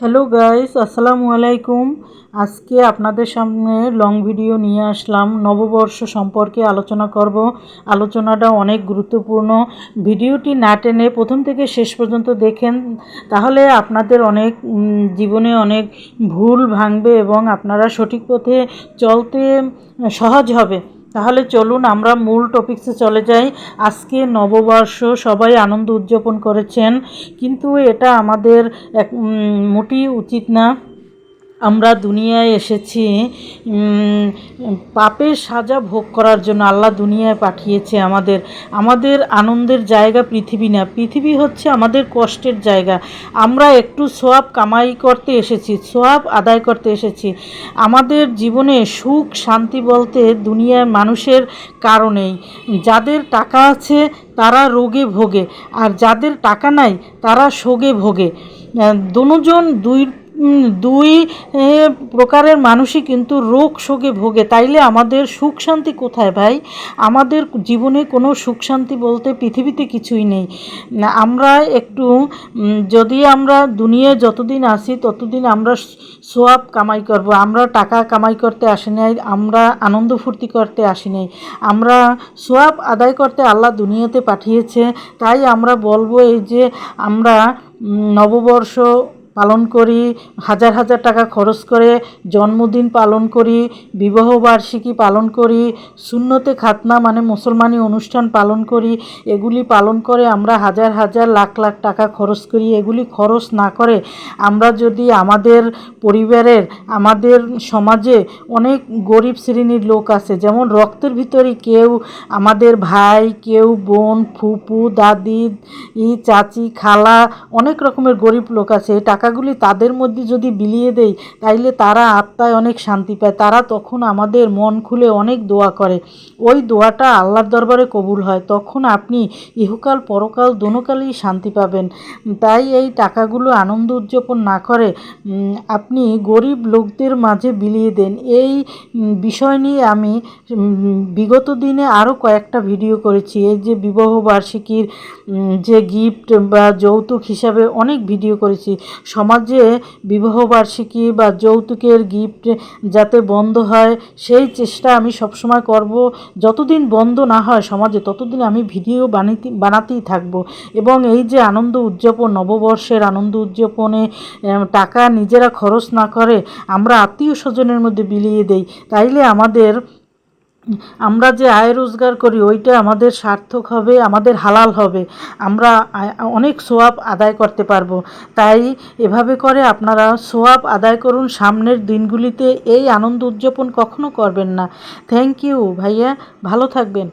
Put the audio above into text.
Hello guys, আসসালামু আলাইকুম। আজকে আপনাদের সামনে লং ভিডিও নিয়ে আসলাম। নববর্ষ সম্পর্কে আলোচনা করব। আলোচনাটা অনেক গুরুত্বপূর্ণ। ভিডিওটি না টেনে প্রথম থেকে শেষ পর্যন্ত দেখেন, তাহলে আপনাদের অনেক জীবনে অনেক ভুল ভাঙবে এবং আপনারা সঠিক পথে চলতে সহজ হবে। তাহলে চলুন আমরা মূল টপিক্সে চলে যাই। আজকে নববর্ষ, সবাই আনন্দ উদযাপন করেছেন। কিন্তু এটা আমাদের এক মোটেই উচিত না। আমরা দুনিয়ায় এসেছি পাপের সাজা ভোগ করার জন্য আল্লাহ দুনিয়ায় পাঠিয়েছে আমাদের। আমাদের আনন্দের জায়গা পৃথিবী না, পৃথিবী হচ্ছে আমাদের কষ্টের জায়গা। আমরা একটু সোয়াব কামাই করতে এসেছি, সোয়াব আদায় করতে এসেছি। আমাদের জীবনে সুখ শান্তি বলতে দুনিয়ায় মানুষের কারণেই যাদের টাকা আছে, তারা রোগে ভোগে, আর যাদের টাকা নাই, তারা শোগে ভোগে। দুজন দুই দুই প্রকারের মানুষই কিন্তু রোগ শোকে ভোগে। তাইলে আমাদের সুখ শান্তি কোথায় ভাই? আমাদের জীবনে কোনো সুখ শান্তি বলতে পৃথিবীতে কিছুই নেই। আমরা একটু যদি আমরা দুনিয়ায় যতদিন আসি ততদিন আমরা সোয়াব কামাই করব। আমরা টাকা কামাই করতে আসি নাই, আমরা আনন্দ ফুর্তি করতে আসি নাই। আমরা সোয়াব আদায় করতে আল্লাহ দুনিয়াতে পাঠিয়েছে। তাই আমরা বলব এই যে আমরা নববর্ষ পালন করি, হাজার হাজার টাকা খরচ করে জন্মদিন পালন করি, বিবাহ বার্ষিকী পালন করি শূন্যতে খাতনা মানে মুসলমানি অনুষ্ঠান পালন করি, এগুলি পালন করে আমরা হাজার হাজার লাখ লাখ টাকা খরচ করি, এগুলি খরচ না করে আমরা যদি আমাদের পরিবারের, আমাদের সমাজে অনেক গরিব শ্রেণির লোক আছে, যেমন রক্তের ভিতরে কেউ আমাদের ভাই, কেউ বোন, ফুপু, দাদি চাচি, খালা, অনেক রকমের গরিব লোক আছে, এই টাকাগুলি তাদের মধ্যে যদি বিলিয়ে দেই, তাইলে তারা আত্মায় অনেক শান্তি পায়। তারা তখন আমাদের মন খুলে অনেক দোয়া করে। ওই দোয়াটা আল্লাহর দরবারে কবুল হয়। তখন আপনি ইহকাল পরকাল দোনোকালেই শান্তি পাবেন। তাই এই টাকাগুলো আনন্দ উদযাপন না করে আপনি গরিব লোকদের মাঝে বিলিয়ে দেন। এই বিষয় নিয়ে আমি বিগত দিনে আরও কয়েকটা ভিডিও করেছি। এই যে বিবাহ বার্ষিকীর যে গিফট বা যৌতুক হিসাবে অনেক ভিডিও করেছি। সমাজে বিবাহ বার্ষিকী বা যৌতুকের গিফট যাতে বন্ধ হয়, সেই চেষ্টা আমি সবসময় করব। যতদিন বন্ধ না হয় সমাজে, ততদিন আমি ভিডিও বানাতে, বানাতেই থাকব। এবং এই যে আনন্দ উদযাপন, নববর্ষের আনন্দ উদযাপনে টাকা নিজেরা খরচ না করে আমরা আত্মীয় স্বজনের মধ্যে বিলিয়ে দেই, তাইলে আমাদের আমরা যে আয় রোজগার করি, ওইটা আমাদের সার্থক হবে, আমাদের হালাল হবে। আমরা অনেক সোয়াব আদায় করতে পারব। তাই এভাবে করে আপনারা সোয়াব আদায় করুন সামনের দিনগুলিতে। এই আনন্দ উদযাপন কখনো করবেন না। থ্যাংক ইউ ভাইয়া। ভালো থাকবেন।